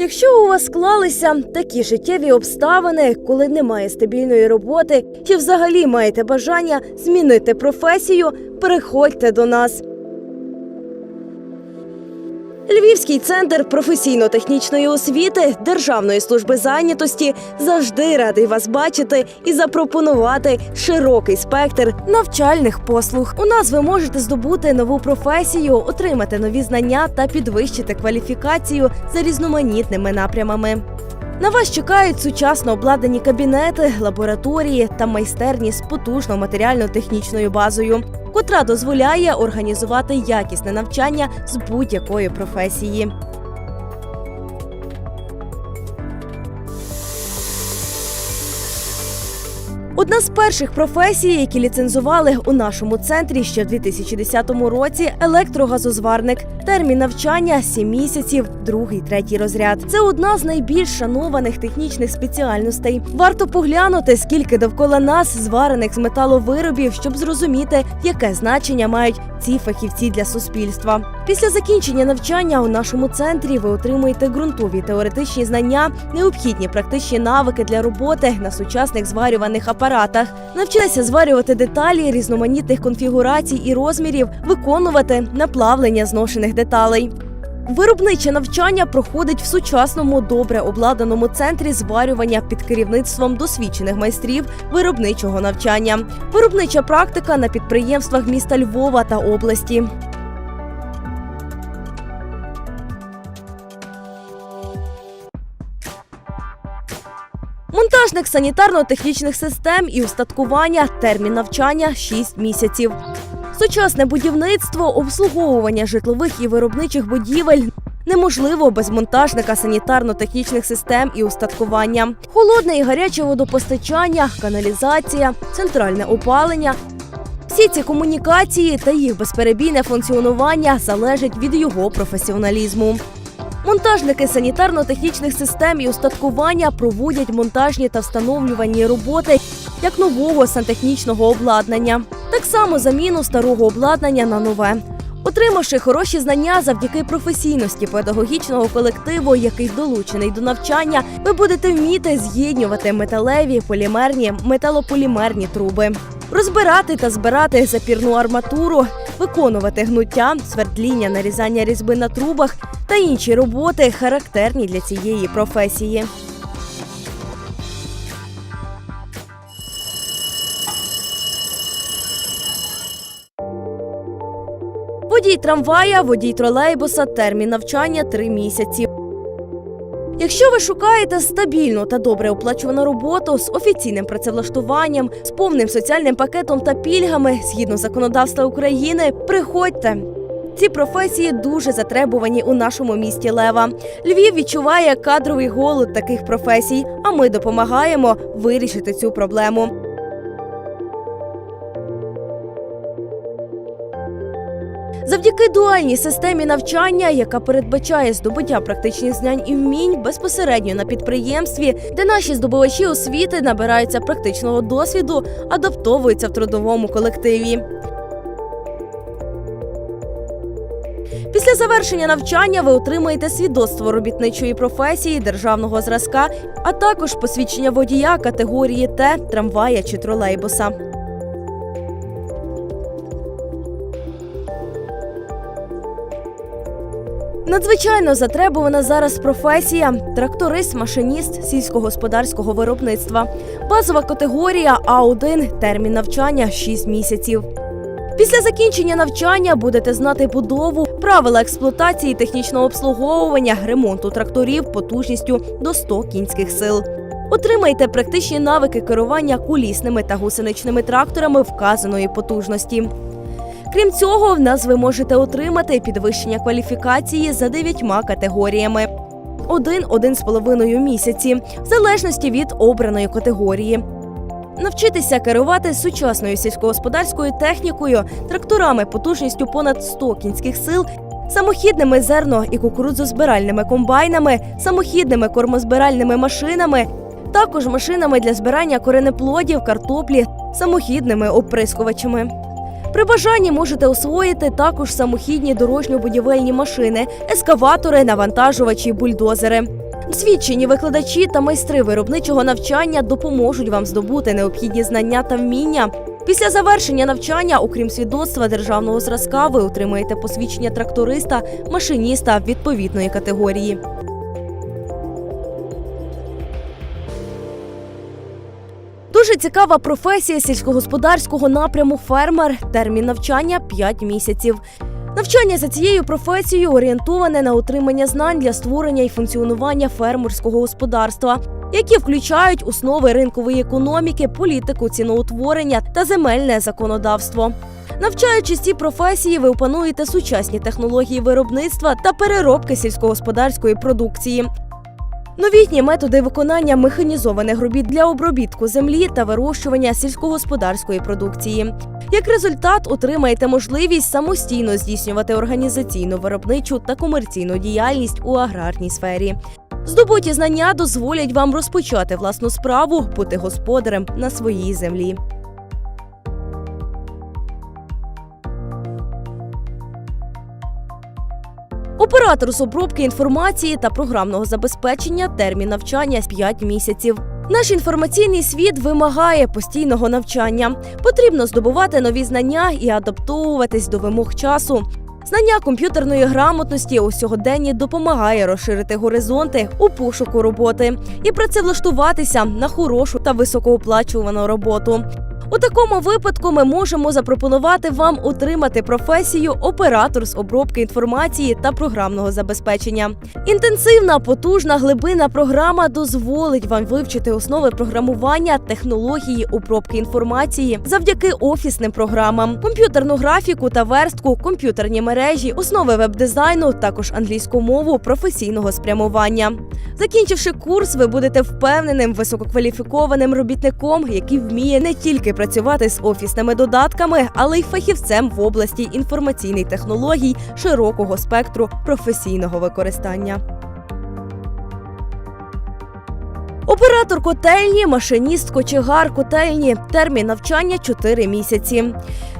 Якщо у вас склалися такі життєві обставини, коли немає стабільної роботи чи взагалі маєте бажання змінити професію, переходьте до нас. Львівський центр професійно-технічної освіти Державної служби зайнятості завжди радий вас бачити і запропонувати широкий спектр навчальних послуг. У нас ви можете здобути нову професію, отримати нові знання та підвищити кваліфікацію за різноманітними напрямами. На вас чекають сучасно обладнані кабінети, лабораторії та майстерні з потужною матеріально-технічною базою, котра дозволяє організувати якісне навчання з будь-якої професії. Одна з перших професій, які ліцензували у нашому центрі ще в 2010 році, електрогазозварник. Термін навчання 7 місяців, другий, третій розряд. Це одна з найбільш шанованих технічних спеціальностей. Варто поглянути, скільки довкола нас зварених з металовиробів, щоб зрозуміти, яке значення мають ці фахівці для суспільства. Після закінчення навчання у нашому центрі ви отримуєте ґрунтові теоретичні знання, необхідні практичні навики для роботи на сучасних зварюваних апаратах. Навчилися зварювати деталі різноманітних конфігурацій і розмірів, виконувати наплавлення зношених деталей. Виробниче навчання проходить в сучасному добре обладнаному центрі зварювання під керівництвом досвідчених майстрів виробничого навчання. Виробнича практика на підприємствах міста Львова та області. Монтажник санітарно-технічних систем і устаткування термін навчання 6 місяців. Сучасне будівництво, обслуговування житлових і виробничих будівель неможливо без монтажника санітарно-технічних систем і устаткування. Холодне і гаряче водопостачання, каналізація, центральне опалення. Всі ці комунікації та їх безперебійне функціонування залежать від його професіоналізму. Монтажники санітарно-технічних систем і устаткування проводять монтажні та встановлювальні роботи як нового сантехнічного обладнання, так само заміну старого обладнання на нове. Отримавши хороші знання завдяки професійності педагогічного колективу, який долучений до навчання, ви будете вміти з'єднювати металеві, полімерні, металополімерні труби, розбирати та збирати запірну арматуру, виконувати гнуття, свердління, нарізання різьби на трубах та інші роботи, характерні для цієї професії. Водій трамвая, водій тролейбуса, термін навчання 3 місяці. Якщо ви шукаєте стабільну та добре оплачувану роботу з офіційним працевлаштуванням, з повним соціальним пакетом та пільгами згідно законодавства України, приходьте. Ці професії дуже затребувані у нашому місті Лева. Львів відчуває кадровий голод таких професій, а ми допомагаємо вирішити цю проблему. Завдяки дуальній системі навчання, яка передбачає здобуття практичних знань і вмінь безпосередньо на підприємстві, де наші здобувачі освіти набираються практичного досвіду, адаптовуються в трудовому колективі. Після завершення навчання ви отримаєте свідоцтво робітничої професії державного зразка, а також посвідчення водія категорії Т, трамвая чи тролейбуса. Надзвичайно затребувана зараз професія тракторист, машиніст сільськогосподарського виробництва. Базова категорія А1, термін навчання 6 місяців. Після закінчення навчання будете знати будову, правила експлуатації, технічного обслуговування, ремонту тракторів потужністю до 100 кінських сил. Отримайте практичні навики керування кулісними та гусеничними тракторами вказаної потужності. Крім цього, в нас ви можете отримати підвищення кваліфікації за дев'ятьма категоріями. Один-один з половиною місяці, в залежності від обраної категорії. Навчитися керувати сучасною сільськогосподарською технікою, тракторами потужністю понад 100 кінських сил, самохідними зерно і кукурудзозбиральними комбайнами, самохідними кормозбиральними машинами, також машинами для збирання коренеплодів, картоплі, самохідними оприскувачами. При бажанні можете освоїти також самохідні дорожньо-будівельні машини, ескаватори, навантажувачі, бульдозери. Освічені викладачі та майстри виробничого навчання допоможуть вам здобути необхідні знання та вміння. Після завершення навчання, окрім свідоцтва державного зразка, ви отримаєте посвідчення тракториста, машиніста відповідної категорії. Дуже цікава професія сільськогосподарського напряму фермер. Термін навчання 5 місяців. Навчання за цією професією орієнтоване на отримання знань для створення і функціонування фермерського господарства, які включають основи ринкової економіки, політику, ціноутворення та земельне законодавство. Навчаючись цій професії, ви опануєте сучасні технології виробництва та переробки сільськогосподарської продукції. Новітні методи виконання механізованих робіт для обробітку землі та вирощування сільськогосподарської продукції. Як результат, отримаєте можливість самостійно здійснювати організаційну, виробничу та комерційну діяльність у аграрній сфері. Здобуті знання дозволять вам розпочати власну справу, бути господарем на своїй землі. Оператор з обробки інформації та програмного забезпечення термін навчання 5 місяців. Наш інформаційний світ вимагає постійного навчання. Потрібно здобувати нові знання і адаптовуватись до вимог часу. Знання комп'ютерної грамотності у сьогоденні допомагає розширити горизонти у пошуку роботи і працевлаштуватися на хорошу та високооплачувану роботу. У такому випадку ми можемо запропонувати вам отримати професію оператор з обробки інформації та програмного забезпечення. Інтенсивна, потужна глибинна програма дозволить вам вивчити основи програмування, технології обробки інформації завдяки офісним програмам, комп'ютерну графіку та верстку, комп'ютерні мережі, основи веб-дизайну, також англійську мову професійного спрямування. Закінчивши курс, ви будете впевненим висококваліфікованим робітником, який вміє не тільки працювати з офісними додатками, але й фахівцем в області інформаційних технологій широкого спектру професійного використання. Оператор котельні, машиніст, кочегар котельні. Термін навчання 4 місяці.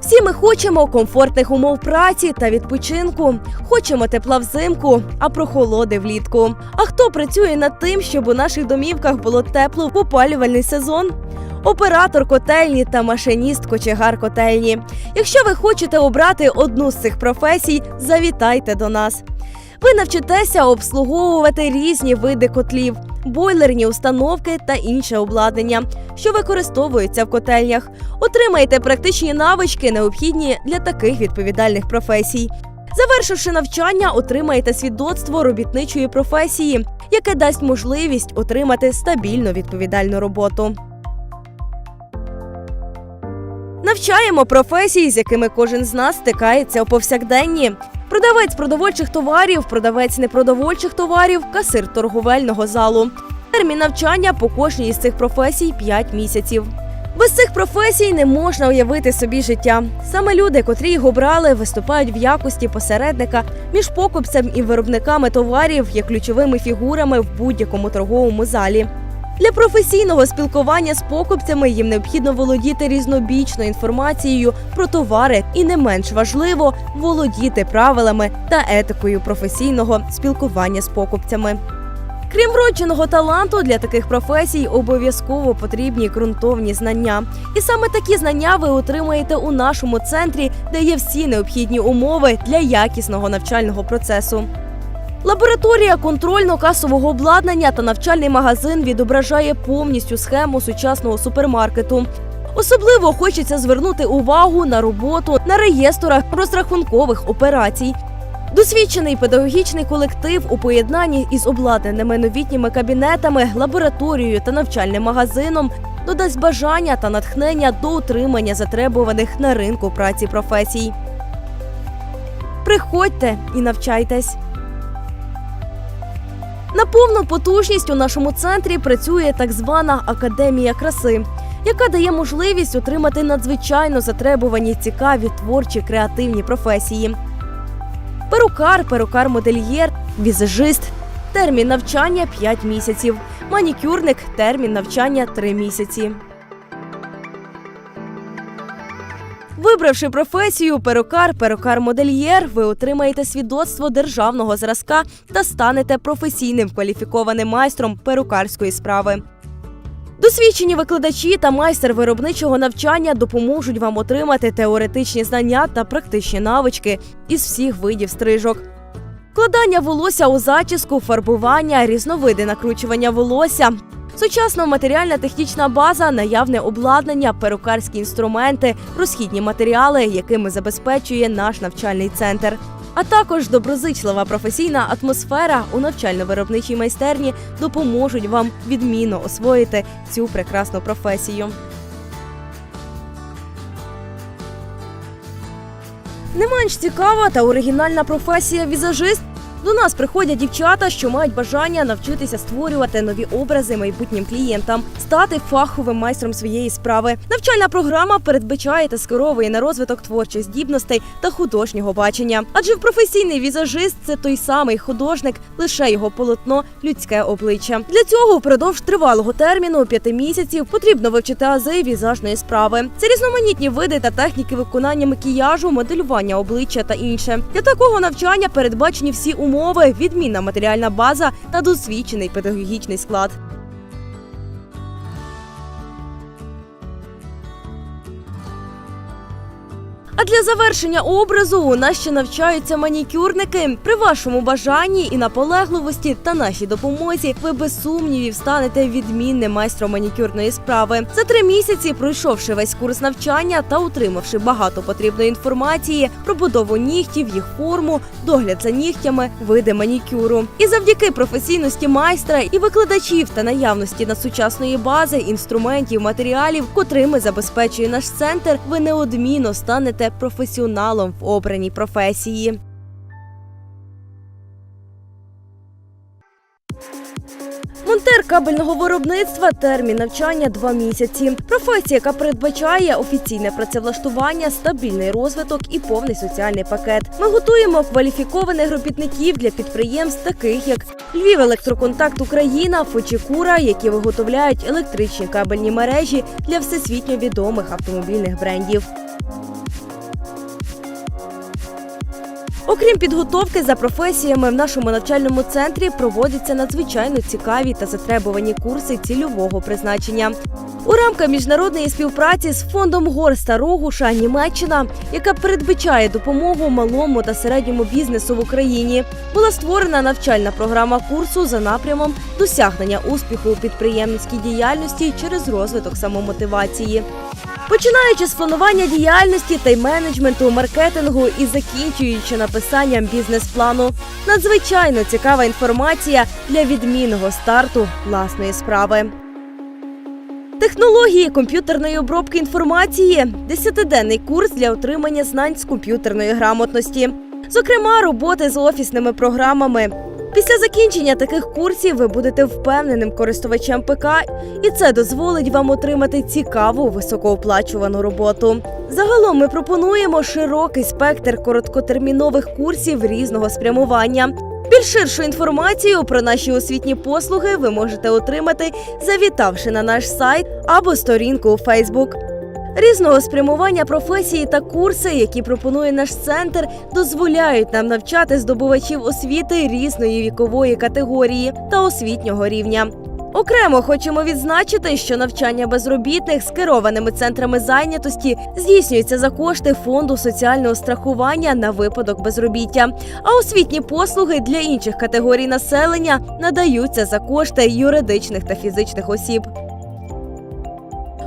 Всі ми хочемо комфортних умов праці та відпочинку. Хочемо тепла взимку, а прохолоди влітку. А хто працює над тим, щоб у наших домівках було тепло в опалювальний сезон? Оператор котельні та машиніст кочегар котельні. Якщо ви хочете обрати одну з цих професій, завітайте до нас. Ви навчитеся обслуговувати різні види котлів, бойлерні установки та інше обладнання, що використовується в котельнях. Отримаєте практичні навички, необхідні для таких відповідальних професій. Завершивши навчання, отримаєте свідоцтво робітничої професії, яке дасть можливість отримати стабільну відповідальну роботу. Навчаємо професії, з якими кожен з нас стикається у повсякденні. Продавець продовольчих товарів, продавець непродовольчих товарів, касир торговельного залу. Термін навчання по кожній із цих професій 5 місяців. Без цих професій не можна уявити собі життя. Саме люди, котрі їх обрали, виступають в якості посередника між покупцем і виробниками товарів, є ключовими фігурами в будь-якому торговому залі. Для професійного спілкування з покупцями їм необхідно володіти різнобічною інформацією про товари і не менш важливо володіти правилами та етикою професійного спілкування з покупцями. Крім вродженого таланту, для таких професій обов'язково потрібні ґрунтовні знання. І саме такі знання ви отримаєте у нашому центрі, де є всі необхідні умови для якісного навчального процесу. Лабораторія контрольно-касового обладнання та навчальний магазин відображає повністю схему сучасного супермаркету. Особливо хочеться звернути увагу на роботу на реєстрах розрахункових операцій. Досвідчений педагогічний колектив у поєднанні із обладнаними новітніми кабінетами, лабораторією та навчальним магазином додасть бажання та натхнення до утримання затребуваних на ринку праці професій. Приходьте і навчайтесь. На повну потужність у нашому центрі працює так звана академія краси, яка дає можливість отримати надзвичайно затребувані цікаві творчі креативні професії. Перукар, перукар-модельєр, візажист. Термін навчання 5 місяців. Манікюрник термін навчання 3 місяці. Вибрати Обравши професію перукар, перукар-модельєр, ви отримаєте свідоцтво державного зразка та станете професійним кваліфікованим майстром перукарської справи. Досвідчені викладачі та майстер виробничого навчання допоможуть вам отримати теоретичні знання та практичні навички із всіх видів стрижок. Вкладання волосся у зачіску, фарбування, різновиди накручування волосся. Сучасна матеріальна технічна база, наявне обладнання, перукарські інструменти, розхідні матеріали, якими забезпечує наш навчальний центр. А також доброзичлива професійна атмосфера у навчально-виробничій майстерні допоможуть вам відмінно освоїти цю прекрасну професію. Не менш цікава та оригінальна професія візажист. До нас приходять дівчата, що мають бажання навчитися створювати нові образи майбутнім клієнтам, стати фаховим майстром своєї справи. Навчальна програма передбачає та скеровує на розвиток творчих здібностей та художнього бачення. Адже професійний візажист це той самий художник, лише його полотно людське обличчя. Для цього впродовж тривалого терміну п'яти місяців потрібно вивчити ази візажної справи. Це різноманітні види та техніки виконання макіяжу, моделювання обличчя та інше. Для такого навчання передбачені всі умови, відмінна матеріальна база та досвідчений педагогічний склад. А для завершення образу у нас ще навчаються манікюрники. При вашому бажанні і наполегливості та нашій допомозі ви без сумнівів станете відмінним майстром манікюрної справи. За три місяці, пройшовши весь курс навчання та отримавши багато потрібної інформації про будову нігтів, їх форму, догляд за нігтями, види манікюру. І завдяки професійності майстра і викладачів та наявності на сучасної бази, інструментів, матеріалів, котрими забезпечує наш центр, ви неодмінно станете професіоналом в обраній професії. Монтер кабельного виробництва термін навчання два місяці. Професія, яка передбачає офіційне працевлаштування, стабільний розвиток і повний соціальний пакет. Ми готуємо кваліфікованих робітників для підприємств, таких як Львів Електроконтакт Україна, Фочікура, які виготовляють електричні кабельні мережі для всесвітньо відомих автомобільних брендів. Окрім підготовки за професіями, в нашому навчальному центрі проводяться надзвичайно цікаві та затребувані курси цільового призначення. У рамках міжнародної співпраці з фондом Горста Рогуша Німеччина, яка передбачає допомогу малому та середньому бізнесу в Україні, була створена навчальна програма курсу за напрямом досягнення успіху у підприємницькій діяльності через розвиток самомотивації. Починаючи з планування діяльності та й менеджменту, маркетингу і закінчуючи написанням бізнес-плану, надзвичайно цікава інформація для відмінного старту власної справи. Технології комп'ютерної обробки інформації десятиденний курс для отримання знань з комп'ютерної грамотності, зокрема, роботи з офісними програмами. Після закінчення таких курсів ви будете впевненим користувачем ПК, і це дозволить вам отримати цікаву високооплачувану роботу. Загалом ми пропонуємо широкий спектр короткотермінових курсів різного спрямування. Більш ширшу інформацію про наші освітні послуги ви можете отримати, завітавши на наш сайт або сторінку у Фейсбук. Різного спрямування професії та курси, які пропонує наш центр, дозволяють нам навчати здобувачів освіти різної вікової категорії та освітнього рівня. Окремо хочемо відзначити, що навчання безробітних з керованими центрами зайнятості здійснюється за кошти фонду соціального страхування на випадок безробіття. А освітні послуги для інших категорій населення надаються за кошти юридичних та фізичних осіб.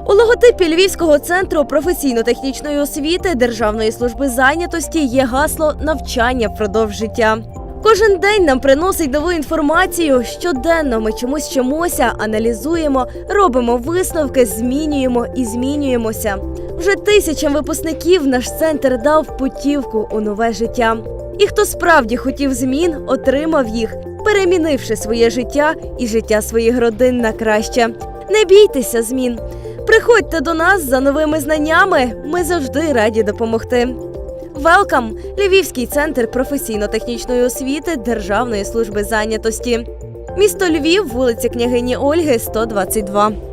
У логотипі Львівського центру професійно-технічної освіти Державної служби зайнятості є гасло навчання впродовж життя. Кожен день нам приносить нову інформацію. Щоденно ми чомусь вчимося, аналізуємо, робимо висновки, змінюємо і змінюємося. Вже тисячам випускників наш центр дав путівку у нове життя. І хто справді хотів змін, отримав їх, перемінивши своє життя і життя своїх родин на краще. Не бійтеся змін. Приходьте до нас за новими знаннями. Ми завжди раді допомогти. Велкам Львівський центр професійно-технічної освіти Державної служби зайнятості. Місто Львів, вулиця княгині Ольги, 122.